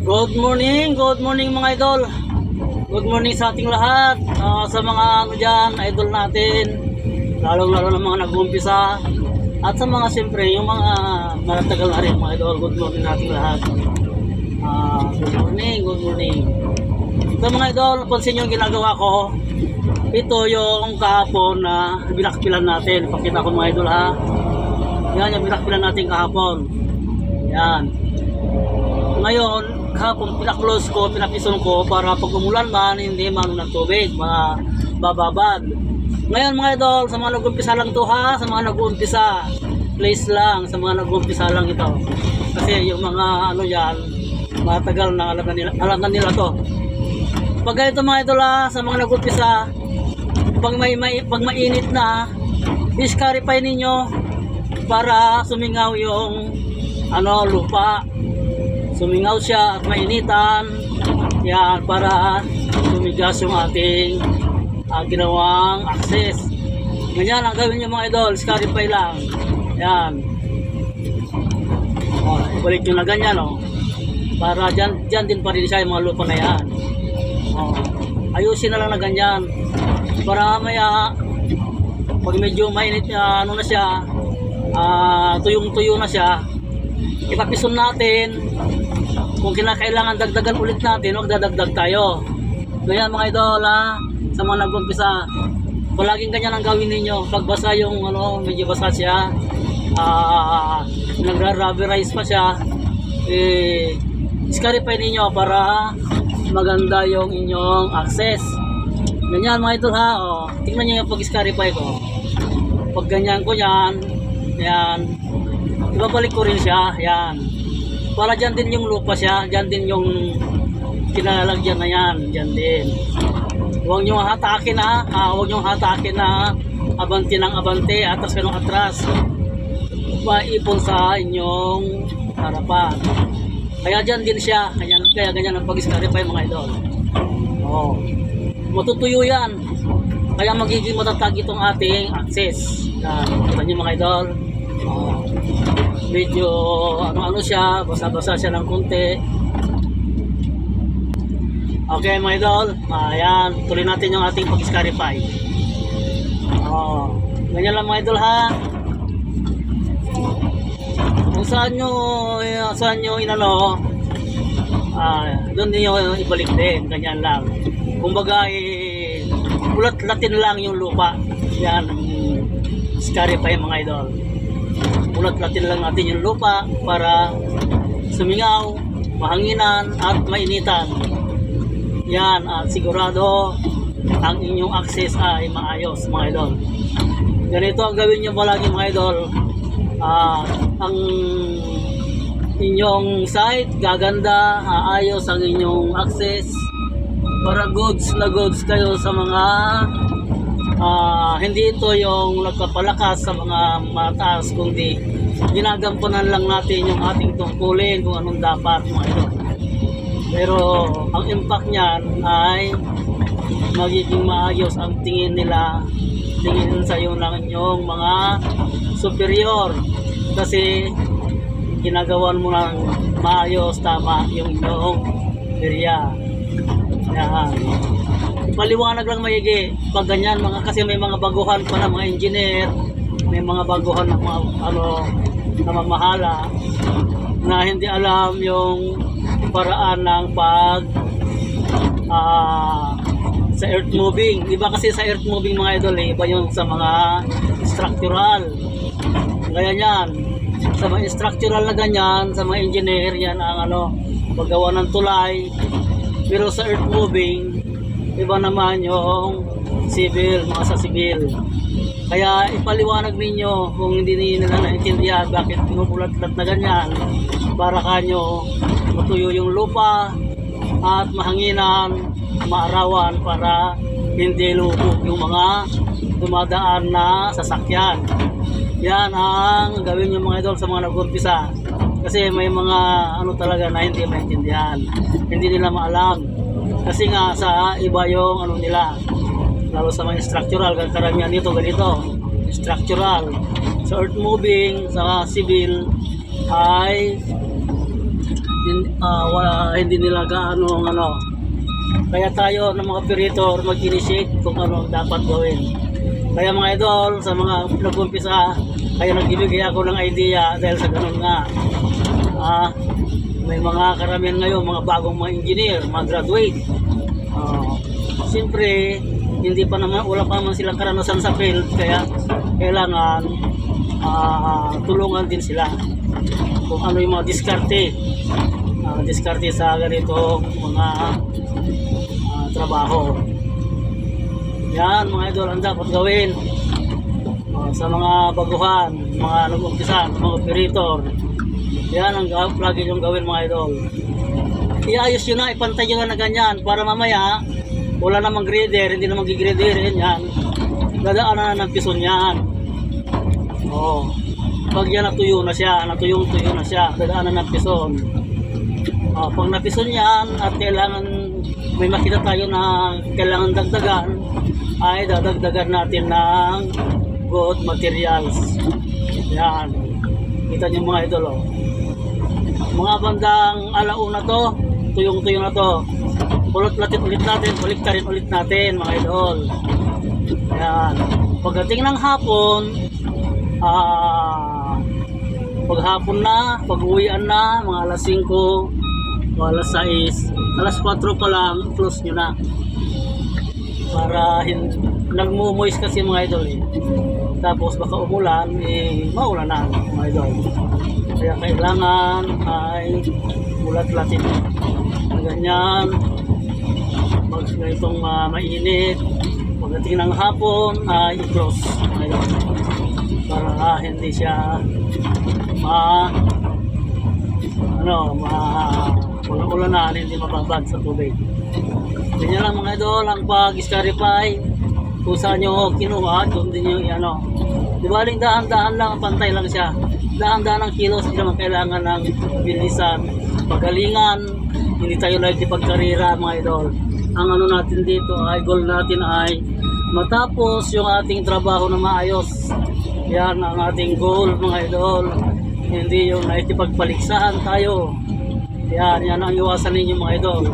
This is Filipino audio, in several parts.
Good morning, good morning mga idol. Good morning sa ating lahat. Ah, sa mga ano dyan, idol natin. Lalong-lalo ng mga nag-umpisa. At sa mga siyempre, yung mga matatagal na rin mga idol. Good morning nating lahat. Ah, good morning, good morning. Ito mga idol, pansin yung ginagawa ko. Ito yung kahapon na binakpilan natin. Pakita ko mga idol ha. Yan yung binakpilan natin kahapon. Yan. Ngayon, kahapon pinaklose ko, pinapison ko para pag umulan man, hindi man ng tubig, mga bababad. Ngayon mga idol, sa mga nag-umpisa lang to ha, sa mga nag-umpisa, please lang, sa mga nag-umpisa lang ito. Kasi yung mga ano yan, matagal na alam na nila, alam na nila to. Pag ganito mga idol ha, sa mga nag-umpisa, pag may, may pag mainit na, discarify ninyo para sumingaw yung ano lupa sumingaw siya at mainitan. Yan para tumigas yung ating ah, ginawang access. Ganyan ang gawin nyo mga idol. Scarify lang. Yan. O, ibalik nyo na ganyan o. Para dyan, dyan din pa rin siya yung mga lupa na yan. O, ayusin na lang na ganyan. Para mamaya pag medyo mainit ah, ano na siya ah, tuyong tuyo na siya ipapison natin kung kinakailangan dagdagan ulit natin huwag dadagdag tayo. Ganyan mga idol ha? Sa mga nag-umpisa palaging ganyan ang gawin ninyo. Pag basa yung ano medyo basa siya. Ah nagra-rubberize pa siya. Eh discarify ninyo para maganda yung inyong access. Ganyan mga idol ha? Oh, tingnan nyo yung pag-discarify ko pag ganyan ko yan. Yan. Ibabalik ko rin siya. Yan para dyan din yung lupa siya dyan din yung kinalalagyan na yan dyan din. Huwag nyo hatakin ha ah, huwag nyo hatakin na abante ng abante atras ka atras. Maipon sa inyong harapan. Kaya dyan din siya kaya, kaya ganyan ang pag-discarify mga idol. Oh. matutuyo yan. Kaya magiging matatag itong ating access. Yan, kita mga idol. Oh. Medyo ano-ano siya basa-basa siya ng konti. Okay mga idol. Ayan tuloy natin yung ating pag-scarify. Oh. ganyan lang mga idol ha? Kung saan nyo eh, saan nyo inano ah, doon niyo ibalik din ganyan lang. Kumbaga eh, ulat-latin lang yung lupa. Yan scarify mga idol ulat-latin lang natin yung lupa para sumingaw mahanginan at mainitan. Yan at sigurado ang inyong access ay maayos mga idol. Ganito ang gawin nyo palagi mga idol. Ah, ang inyong site gaganda aayos ang inyong access. Para goods na goods kayo sa mga hindi ito yung nagpapalakas sa mga mataas kundi ginagampanan lang natin yung ating tungkulin kung anong dapat mga ito pero ang impact niyan ay magiging maayos ang tingin nila tingin sa iyo ng inyong mga superior. Kasi ginagawan mo ng maayos tama yung inyong area yan paliwanag lang maigi pag ganyan mga kasi may mga baguhan pa na mga engineer may mga baguhan na mga ano na mamahala na hindi alam yung paraan ng pag ah, sa earth moving. Iba kasi sa earth moving mga idol eh. Iba yung sa mga structural. Kaya yan. Sa mga structural na ganyan, sa mga engineer, yan ang ano, paggawa ng tulay. Pero sa earth moving, iba naman yung civil, mga sa civil. Kaya ipaliwanag ninyo kung hindi ninyo nila naintindihan bakit pinupulat-lat na ganyan para kanyo matuyo yung lupa at mahanginan, maarawan para hindi lubog yung mga dumadaan na sasakyan. Yan ang gawin yung mga idol sa mga nag-umpisa. Kasi may mga ano talaga na hindi maintindihan. Hindi nila maalam. Kasi nga sa iba yung ano nila. Lalo sa mga structural, karamihan dito ganito. Structural. Sa earth moving, sa civil ay hin- ah, wala, hindi nila gaano ano. Kaya tayo ng mga operator mag-initiate kung ano dapat gawin. Kaya mga idol, sa mga nag-umpisa, kaya nagbibigay ako ng idea dahil sa ganun nga. Ah, may mga karamihan ngayon, mga bagong mga engineer, mga graduate. Ah, Siyempre, hindi pa naman, wala pa naman silang karanasan sa field, kaya kailangan ah, tulungan din sila kung ano yung mga diskarte. Ah, diskarte sa ganito mga ah, trabaho. Yan mga idol ang dapat gawin Ah, sa mga baguhan, mga nag-umpisa, mga operator. Yan ang lagi yung gawin mga idol. Iayos yun na, ipantay nyo na ganyan para mamaya wala namang grader, hindi namang gigraderin yan. Dadaanan na ng pison yan. Oo. Pag yan natuyo na siya, natuyong tuyo na siya, dadaanan ng pison. Ah, pag napison yan at kailangan may makita tayo na kailangan dagdagan, ay dadagdagan natin ng good materials. Yan. Kita niyo mga idol, oh. Mga bandang alauna to, tuyong-tuyo na to. Ulit natin ulit natin, ulit rin ulit natin mga idol. Yan. Pagdating ng hapon, ah, paghapon na, pag-uwian na, mga alas 5, o alas 6, alas 4 pa lang, close nyo na. Para hin nagmumoist kasi mga idol eh. Tapos baka umulan, eh, maulan na mga idol. Kaya kailangan ay ulat-latin. Ganyan, pag ganitong uh, mainit, pagdating ng hapon ay i-close. Ayun. Para ah, hindi siya ma ano, ma ulan-ulanan, hindi mababad sa tubig. Ganyan lang mga idol, ang pag-scarify, kung saan nyo kinuha, doon din nyo ano. Di dahan-dahan lang, pantay lang siya. Dahan-dahan ang kilos, hindi naman kailangan ng bilisan, pagalingan, hindi tayo like pagkarira mga idol. Ang ano natin dito ay goal natin ay matapos yung ating trabaho na maayos. Yan ang ating goal mga idol. Hindi yung naikipagpaliksahan tayo. Yan, yan ang iwasan ninyo mga idol.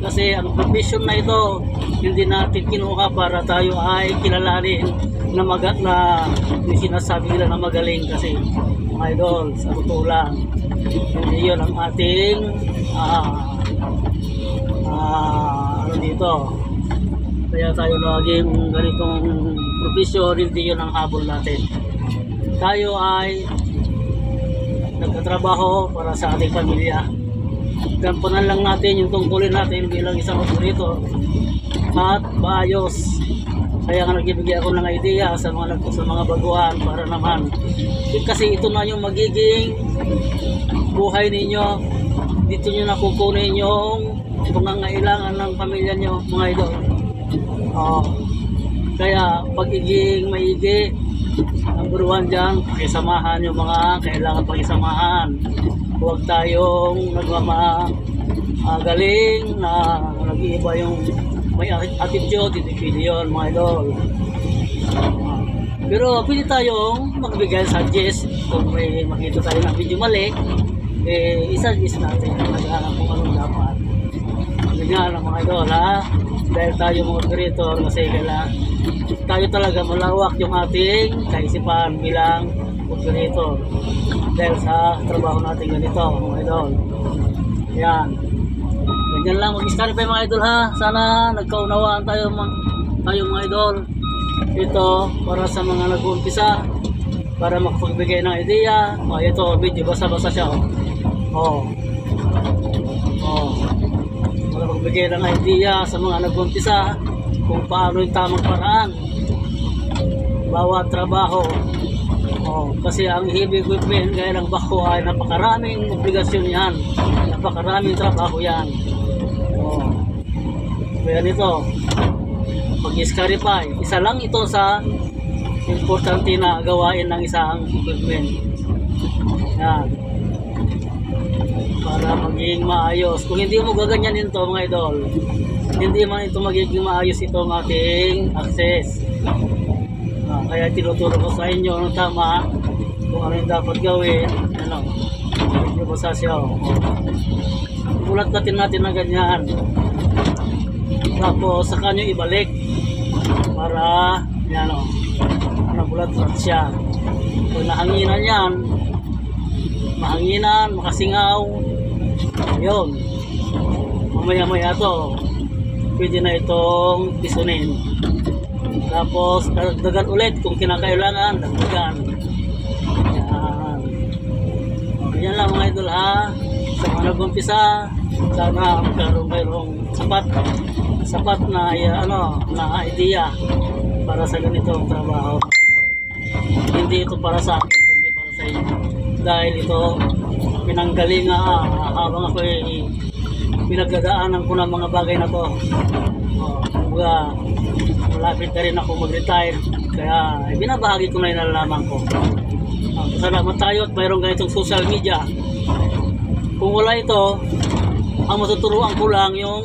Kasi ang profession na ito, hindi natin kinuha para tayo ay kilalanin na magat na sinasabi nila na magaling kasi mga idol, sa totoo lang. Hindi yun ang ating ah, ah, ano dito. Kaya tayo laging ganitong profession, hindi yun ang habol natin. Tayo ay nagtatrabaho para sa ating pamilya. Gampanan lang natin yung tungkulin natin bilang isang operator at maayos. Kaya nga nagbibigay ako ng idea sa mga nag- sa mga baguhan para naman kasi ito na yung magiging buhay ninyo. Dito nyo nakukunin yung pangangailangan ng pamilya nyo, mga idol. Oh. Kaya pagiging maigi, number one dyan, pakisamahan yung mga kailangan pakisamahan. Huwag tayong nagmama ah, galing na nag-iiba yung may attitude, yun, mga idol. Pero pwede tayong magbigay suggest kung may makita tayo ng video mali, eh, isa-suggest natin naghahanap kung anong dapat. Ganyan lang mga idol ha. Dahil tayo mga operator kasi kailangan tayo talaga malawak yung ating kaisipan bilang operator. Dahil sa trabaho natin ganito mga idol. Yan. Ganyan lang mag-scan pa mga idol ha. Sana nagkaunawaan tayo mga, tayo mga idol. Ito para sa mga nag-uumpisa para makapagbigay ng idea. O ito video basa-basa siya. Oh. Oh. Para magbigay ng idea sa mga nag-uumpisa kung paano yung tamang paraan. Bawat trabaho. Oh, kasi ang heavy equipment gaya ng bako ay napakaraming obligasyon yan. Napakaraming trabaho yan. Kaya nito, pag-scarify, isa lang ito sa importante na gawain ng isang equipment. Yan. Para maging maayos. Kung hindi mo gaganyanin to mga idol, hindi man ito magiging maayos itong ating access. Ah, kaya tinuturo ko sa inyo ang tama kung ano yung dapat gawin. Ano, medyo basa siya. Oh. Bulat natin natin na ganyan. Tapos saka nyo ibalik para yan o. Ano bulat bulat siya. Kung nahanginan yan, mahanginan, makasingaw, yun. Mamaya maya to, pwede na itong pisunin. Tapos dagdagan ulit kung kinakailangan, dagdagan. Yan. Yan lang mga idol ha. Nag-umpisa, sana magkaroon mayroong sapat sapat na eh, ano na idea para sa ganitong trabaho. Hindi ito para sa akin, kundi para sa inyo. Dahil ito pinanggaling nga ah, habang ako eh, pinagdadaanan ko ng mga bagay na to. Oh, kumbaga, malapit na rin ako mag-retire. Kaya binabahagi ko na yung nalalaman ko. Uh, salamat tayo at mayroong ganitong social media. Kung wala ito, ang matuturuan ko lang yung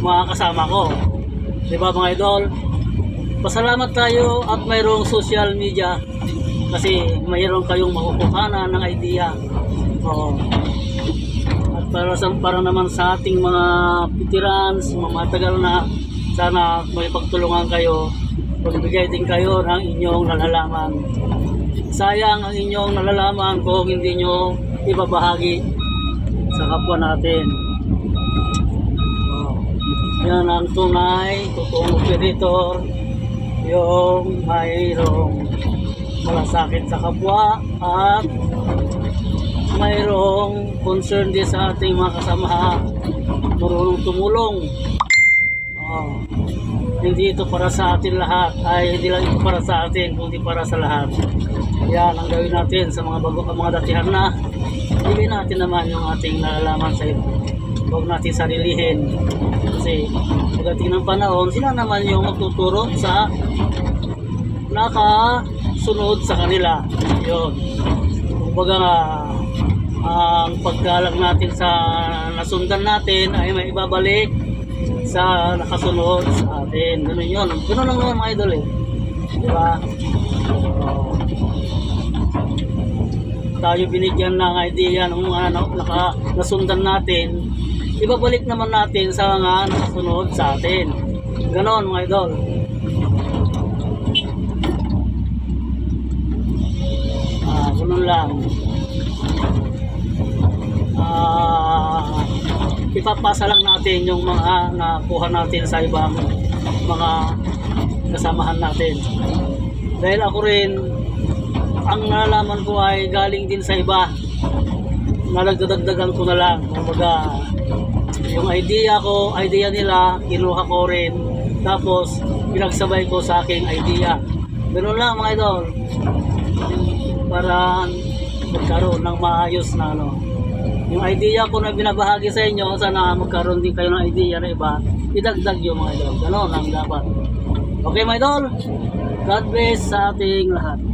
mga kasama ko. Di ba mga idol? Pasalamat tayo at mayroong social media kasi mayroon kayong makukuhanan ng idea. Oo. At para, sa, para naman sa ating mga veterans, mga matagal na, sana may pagtulungan kayo, magbigay din kayo ng inyong nalalaman. Sayang ang inyong nalalaman kung hindi nyo ibabahagi sa kapwa natin. Oh. Yan ang tunay, totoong operator, yung mayroong malasakit sa kapwa at mayroong concern din sa ating mga kasama marunong tumulong oh. hindi ito para sa atin lahat ay hindi lang ito para sa atin kundi para sa lahat yan ang gawin natin sa mga bago mga datihan na hindi natin naman yung ating nalalaman sa iba huwag natin sarilihin kasi pagdating ng panahon sila naman yung magtuturo sa nakasunod sa kanila yun kumbaga ang paggalang natin sa nasundan natin ay may ibabalik sa nakasunod sa atin. Ganun yun. Ganun lang naman mga idol eh. Di ba? Tayo binigyan ng idea ng mga na, naka, nasundan natin, ibabalik naman natin sa mga nakasunod sa atin. Ganon mga idol. Ah, ganun lang. Ah, ipapasa lang natin yung mga nakuha natin sa ibang mga kasamahan natin. Dahil ako rin, ang nalalaman ko ay galing din sa iba. Nalagdadagdagan ko na lang. Kumbaga, yung idea ko, idea nila, kinuha ko rin. Tapos, pinagsabay ko sa aking idea. Ganun lang mga idol. Para magkaroon ng maayos na ano. Yung idea ko na binabahagi sa inyo, sana magkaroon din kayo ng idea na iba, idagdag yung mga idol. Ganon lang dapat. Okay mga idol, God bless sa ating lahat.